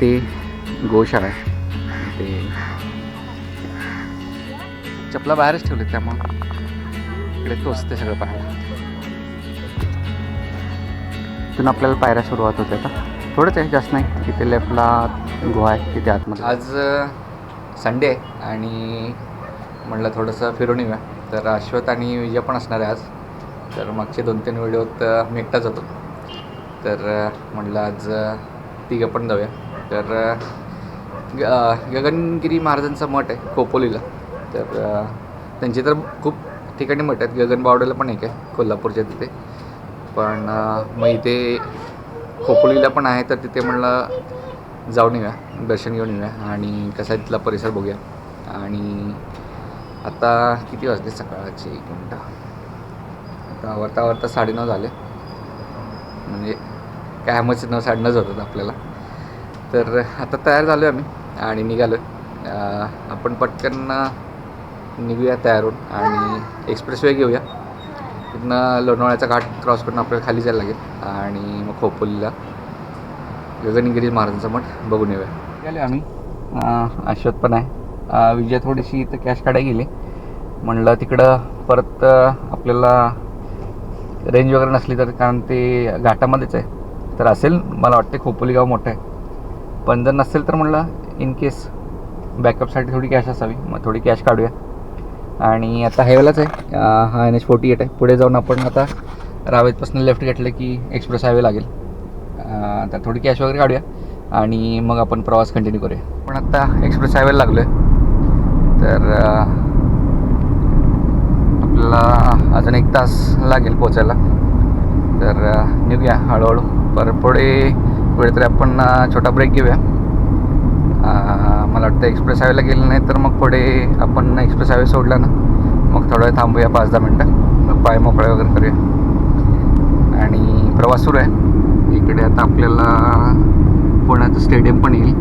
ते गोशाळा आहे. ते चपला बाहेरच ठेवले त्यामुळं. इकडे टोचते सगळं पाहायला. तिथून आपल्याला पायऱ्या सुरुवात होते आता. थोडंच आहे जास्त नाही. तिथे लेफ्टला गोवा आहे तिथे आतमध्ये. आज संडे आहे आणि म्हटलं थोडंसं फिरून येऊया. तर अश्वत आणि विजय पण असणार आहे आज. तर मागचे दोन तीन व्हिडिओत मी एकटाच होतो. तर म्हटलं आज तिघं पण जाऊया. तर ग- गगनगिरी महाराजांचा मठ आहे खोपोलीला तर त्यांचे तर खूप ठिकाणी मठ आहेत. गगनबावड्याला पण एक आहे कोल्हापूरच्या तिथे. पण मग इथे खोपोलीला पण आहे तर तिथे म्हणलं जाऊन येऊया दर्शन घेऊन येऊया. आणि कसा आहे तिथला परिसर बघूया. आणि आता किती वाजले? सकाळचे एक मिनटं. आता वरता वरता साडेनऊ झाले. म्हणजे कायमच नऊ साडेनऊच होतात आपल्याला. तर आता तयार झालो आहे आम्ही आणि निघालो आहे आपण पटकन निघूया तयार होऊन आणि एक्सप्रेस वे घेऊया. तिथनं लोणावळ्याचा घाट क्रॉस करून आपल्याला खाली जायला लागेल आणि मग खोपोलीला गगनगिरी महाराजांचा मठ बघून येऊया. गेलो आम्ही. अश्वत पण आहे. विजय थोडीशी इथं कॅश काढायला गेली. म्हणलं तिकडं परत आपल्याला रेंज वगैरे नसली तर कारण ते घाटामध्येच आहे. तर असेल मला वाटते खोपोली गाव मोठं आहे. पण जर नसेल तर म्हणलं इन केस बॅकअपसाठी थोडी कॅश असावी. मग थोडी कॅश काढूया. आणि आता हायवेलाच आहे. हा एन एच फोर्टी एट आहे. पुढे जाऊन आपण आता रावेतपासून लेफ्ट घेतलं की एक्सप्रेस हायवे लागेल. तर थोडी कॅश वगैरे काढूया. आणि मग आपण प्रवास कंटिन्यू करूया. पण आता एक्सप्रेस हायवेला लागलो आहे तर आपल्याला अजून एक तास लागेल पोचायला. तर निघूया हळूहळू. पर पुढे कुठेतरी आपण छोटा ब्रेक घेऊया. मला वाटतं एक्सप्रेस हायवेला गेलं नाही तर मग पुढे आपण एक्सप्रेस हायवे सोडला ना मग थोडा वेळ थांबूया पाच दहा मिनटं. मग पाय मोकळे वगैरे करूया. आणि प्रवास सुरू आहे. इकडे आता आपल्याला पुण्याचं स्टेडियम पण येईल.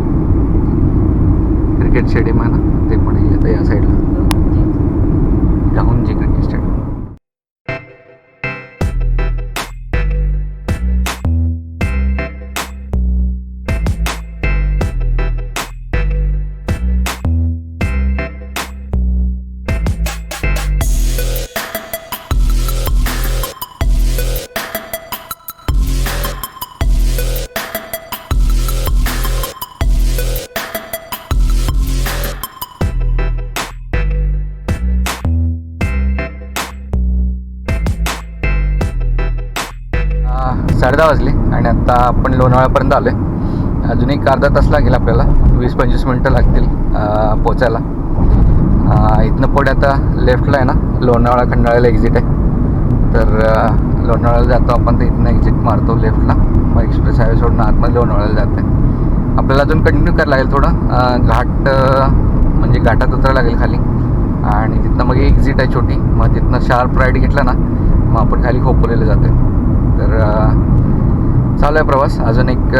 क्रिकेट स्टेडियम आहे ना ते पण येईल. आता या साईडला राहुंजी क्रिकेट दहा वाजले आणि आत्ता आपण लोणावळ्यापर्यंत आलो आहे अजून एक अर्धा तास लागेल आपल्याला. वीस पंचवीस मिनटं लागतील पोचायला. इथनं पुढे आता लेफ्टला आहे ना लोणावळा खंडाळ्याला एक्झिट आहे. तर लोणावळ्याला जातो आपण तर इथनं एक्झिट मारतो लेफ्टला. मग एक्सप्रेस हायवे सोडून आतमध्ये लोणावळ्याला जाते आपल्याला अजून कंटिन्यू करायला लागेल थोडं. घाट म्हणजे घाटात उतरायला लागेल खाली. आणि तिथनं मग एक्झिट आहे छोटी. मग तिथनं शार्प राईड घेतला ना मग आपण खाली खोपोलीला जाते तर चालू आहे प्रवास. अजून एक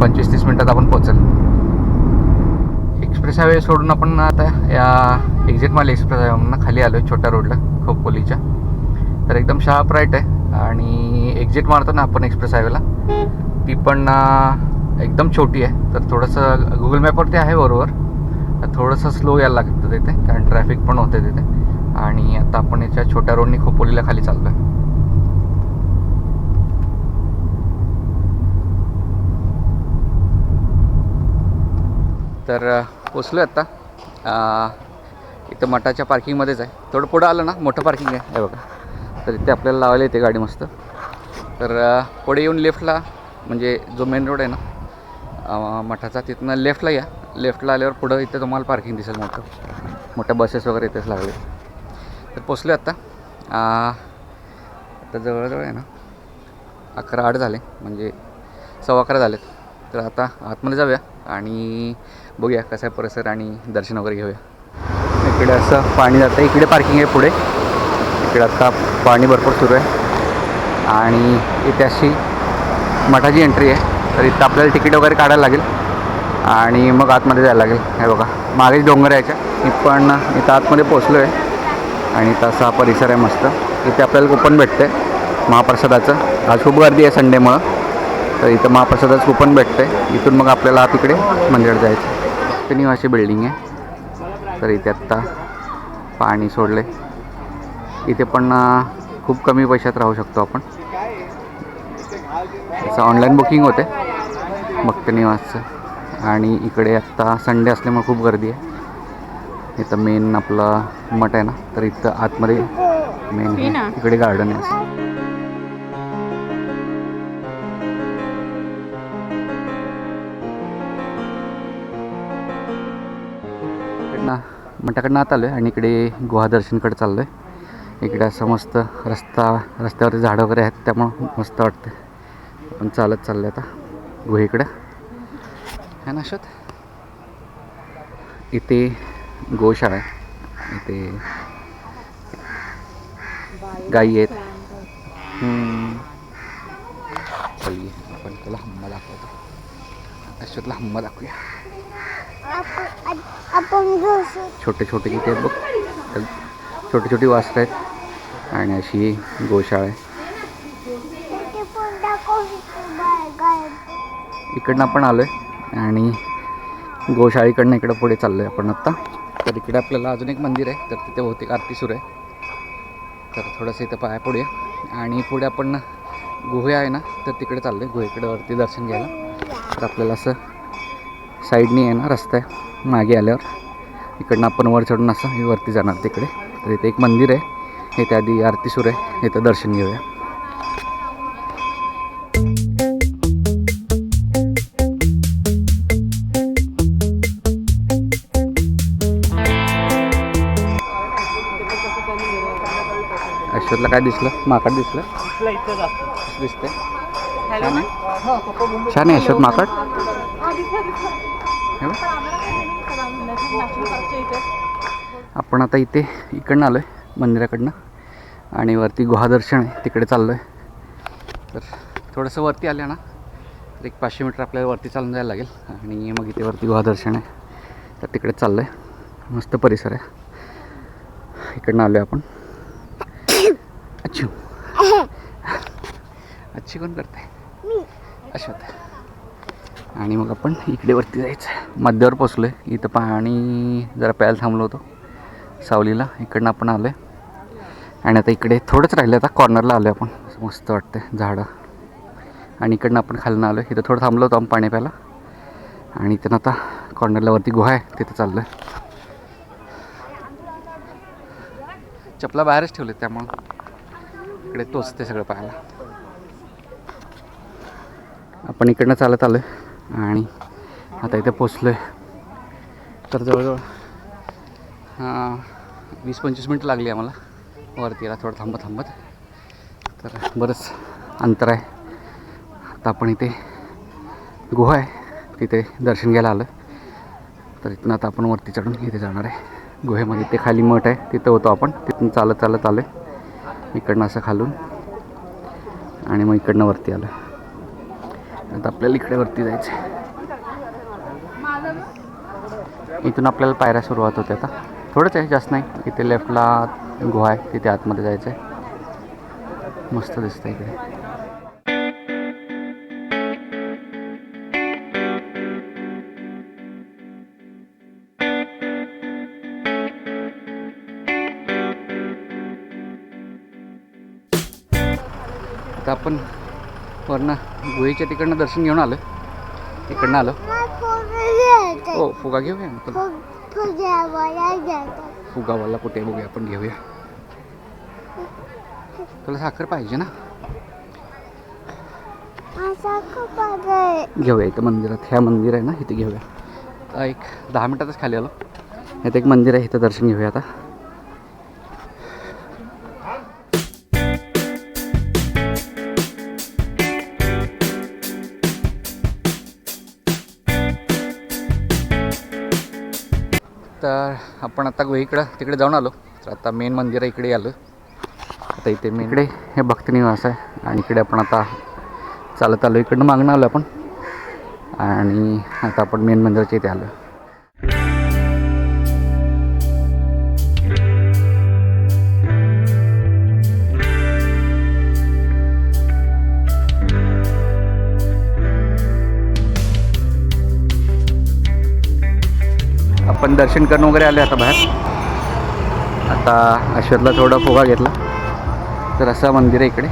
पंचवीस तीस मिनटात आपण पोचेल एक्सप्रेस हायवे सोडून आपण आता या एक्झिट मारली एक्सप्रेस हायवेमधून खाली आलो आहे छोट्या रोडला खोपोलीच्या तर एकदम शार्प राईट आहे. आणि एक्झिट मारतो ना आपण एक्सप्रेस हायवेला ती पण एकदम छोटी आहे. तर थोडंसं गुगल मॅपवरती आहे बरोबर. तर थोडंसं स्लो यायला लागतं तिथे कारण ट्रॅफिक पण होते तिथे. आणि आता आपण याच्या छोट्या रोडनी खोपोलीला खाली चाललो आहे तर पोचलो आहे आत्ता इथं मठाच्या पार्किंगमध्येच आहे. थोडं पुढं आलं ना मोठं पार्किंग आहे. हे बघा. तर इथे आपल्याला लावायला येते गाडी मस्त. तर पुढे येऊन लेफ्टला म्हणजे जो मेन रोड आहे ना मठाचा तिथनं लेफ्टला या. लेफ्टला आल्यावर पुढं इथं तुम्हाला पार्किंग दिसेल मोठं. मोठ्या बसेस वगैरे इथेच लागले. तर पोचलो आत्ता आता जवळजवळ आहे ना अकरा आठ झाले. म्हणजे सव्वा अकरा झालेत. तर आता आतमध्ये जाऊया आणि बघूया कसा आहे परिसर आणि दर्शन वगैरे घेऊया. इकडे असं पाणी जातं. इकडे पार्किंग आहे पुढे. इकडे आता पाणी भरपूर सुरू आहे. आणि इथे अशी मठाची एंट्री आहे. तर इथं आपल्याला तिकीट वगैरे काढायला लागेल. आणि मग आतमध्ये जायला लागेल. हे बघा. मागेच डोंगर यायच्या मी पण इथं आतमध्ये पोचलो आहे आणि तसा परिसर आहे मस्त. इथे आपल्याला कुपन भेटते महाप्रसादाचं. आज खूप गर्दी आहे संडेमुळं तर इथं महाप्रसादाचं कुपन भेटतं इथून मग आपल्याला तिकडे मंदिरात जायचं ते निवासी बिल्डिंग आहे. तर इथे आत्ता पाणी सोडले. इथे पण खूप कमी पैशात राहू शकतो आपण. त्याचं ऑनलाईन बुकिंग होते. भक्त निवासचं आणि इकडे आत्ता संडे असल्यामुळे खूप गर्दी आहे. इथं मेन आपलं मठ आहे ना. तर इथं आतमध्ये मेन. इकडे गार्डन आहे. मठाकडनं आत आलो आहे आणि इकडे गुहादर्शनकडे चाललो आहे इकडे असं मस्त रस्ता रस्त्यावरती झाडं वगैरे आहेत त्यामुळं मस्त वाटतं आपण चालत चाललं आता गुहेकडं. है ना शोध इथे गोशाळा आहे. इथे गाई आहेत. हम्म. चलिये आपण त्याला हम्मा दाखवतो. अश्वतला हम्मा दाखवूया. छोटे छोटे तिथे बघ. छोटी छोटी वासरं आहेत आणि अशी गोशाळा आहे. इकडनं आपण आलो आहे आणि गोशाळीकडनं इकडं पुढे चाललो आहे आपण आत्ता तर इकडे आपल्याला अजून एक मंदिर आहे. तर तिथे बहुतेक आरती सुरू आहे. तर थोडंसं इथं पाया पुढे आणि पुढे आपण गुहे आहे ना तर तिकडे चाललो आहे गुहेकडे वरती दर्शन घ्यायला. तर आपल्याला असं साईडनी आहे ना रस्ता आहे. मागे आल्यावर. इकडनं आपण वर चढून असं हे वरती जाणार तिकडे. तर इथे एक मंदिर आहे. इथे आधी आरती सुरू आहे. इथं दर्शन घेऊया. अश्वतला काय दिसलं? माकड दिसलं? दिसतंय. छान आहे. छान आहे अश्वत माकड? आपण आता इथे इकडनं आलो आहे मंदिराकडनं. आणि वरती गुहादर्शन आहे तिकडे चाललो आहे तर थोडंसं वरती आलं ना तर एक पाचशे मीटर आपल्याला वरती चालून जायला लागेल. आणि मग इथे वरती गुहादर्शन आहे तर तिकडे चाललो आहे मस्त परिसर आहे. इकडनं आलो आहे आपण. अच्छू. अच्छी कोण करते अश्वत आणि मग आपण इकडे वरती जायचं मध्यावर पोचलो आहे इथं पाणी जरा प्यायला थांबलो होतो. सावलीला. इकडनं आपण आलो आहे आणि आता इकडे थोडंच राहिलं आता कॉर्नरला आलो आहे आपण. मस्त वाटतं झाडं. आणि इकडनं आपण खालनं आलो आहे इथं थोडं थांबलो होतो आम्ही पाणी प्यायला. आणि इथं आता कॉर्नरला वरती गुहा आहे. तिथं चाललं आहे चपला बाहेरच ठेवले त्यामुळं. इकडे तोचते सगळं पाहायला. आपण इकडनं चालत आलो आहे आणि आता इथे पोचलो आहे तर जवळजवळ हां वीस पंचवीस मिनटं लागली आम्हाला. वरती यायला थोडं थांबत थांबत. तर बरंच अंतर आहे. आता आपण इथे गुहा आहे. तिथे दर्शन घ्यायला आलं तर इथून आता आपण वरती चढून इथे जाणार आहे. गुहेमध्ये ते खाली मठ आहे. तिथं होतो आपण. तिथून चालत चालत आलो आहे इकडनं असं खालून. आणि मग इकडनं वरती आलं आता आपल्याला इकडे वरती जायचं आहे इथून आपल्याला पायऱ्या सुरुवात होते आता. थोडंच आहे जास्त नाही. इथे लेफ्टला गुहा आहे तिथे आतमध्ये जायचं आहे मस्त दिसतं इकडे. आता आपण वरनं गुहेच्या तिकडनं दर्शन घेऊन आलो. तिकडनं आलो हो फुगा घेऊया फुगावाला कुठे बघूया आपण घेऊया. तुला साखर पाहिजे ना? घेऊया इथं मंदिरात. ह्या मंदिर आहे ना इथे घेऊया. एक दहा मिनटातच खाली आलो. इथं एक मंदिर आहे इथं दर्शन घेऊया आता. आपण आता इकडं तिकडे जाऊन आलो. तर आता मेन मंदिर आहे इकडे आलो. आता इथे मेन इकडे हे भक्तनिवास आहे. आणि इकडे आपण आता चालत आलो. इकडनं मागणं आलो आपण. आणि आता आपण मेन मंदिराच्या इथे आलो. आपण दर्शन करून वगैरे आले आता बाहेर. आता अश्वतला थोडा फुगा घेतला. तर असं मंदिर आहे इकडे.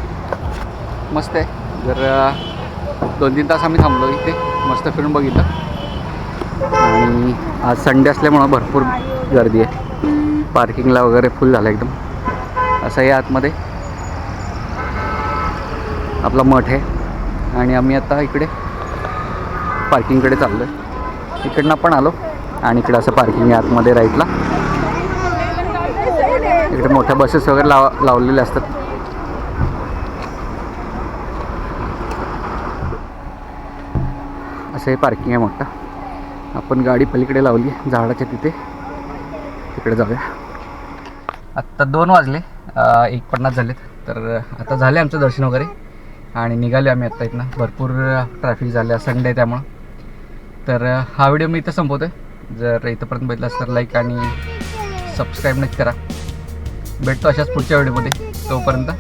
मस्त आहे. जर दोन तीन तास आम्ही थांबलो इथे. मस्त फिरून बघितलं. आणि आज संडे असल्यामुळं भरपूर गर्दी आहे. पार्किंगला वगैरे फुल झालं एकदम. असं आहे आतमध्ये. आपला मठ आहे. आणि आम्ही आता इकडे पार्किंगकडे चाललो आहे इकडनं आपण आलो. आणि इकडं असं पार्किंग आहे आतमध्ये राईटला. इकडे मोठ्या बसेस वगैरे लाव लावलेल्या असतात. असं हे पार्किंग आहे मोठं. आपण गाडी पलीकडे लावली झाडाच्या तिथे. तिकडे जाऊया. आत्ता दोन वाजले एक पन्नास झालेत. तर आता झाले आमचं दर्शन वगैरे. आणि निघाले आम्ही आत्ता इथनं. भरपूर ट्रॅफिक झालं संडे आहे त्यामुळं. तर हा व्हिडिओ मी इथं संपवतो आहे जर इथंपर्यंत बघितलं तर लाईक आणि सबस्क्राईब नक्की करा. भेटतो अशाच पुढच्या व्हिडिओमध्ये तोपर्यंत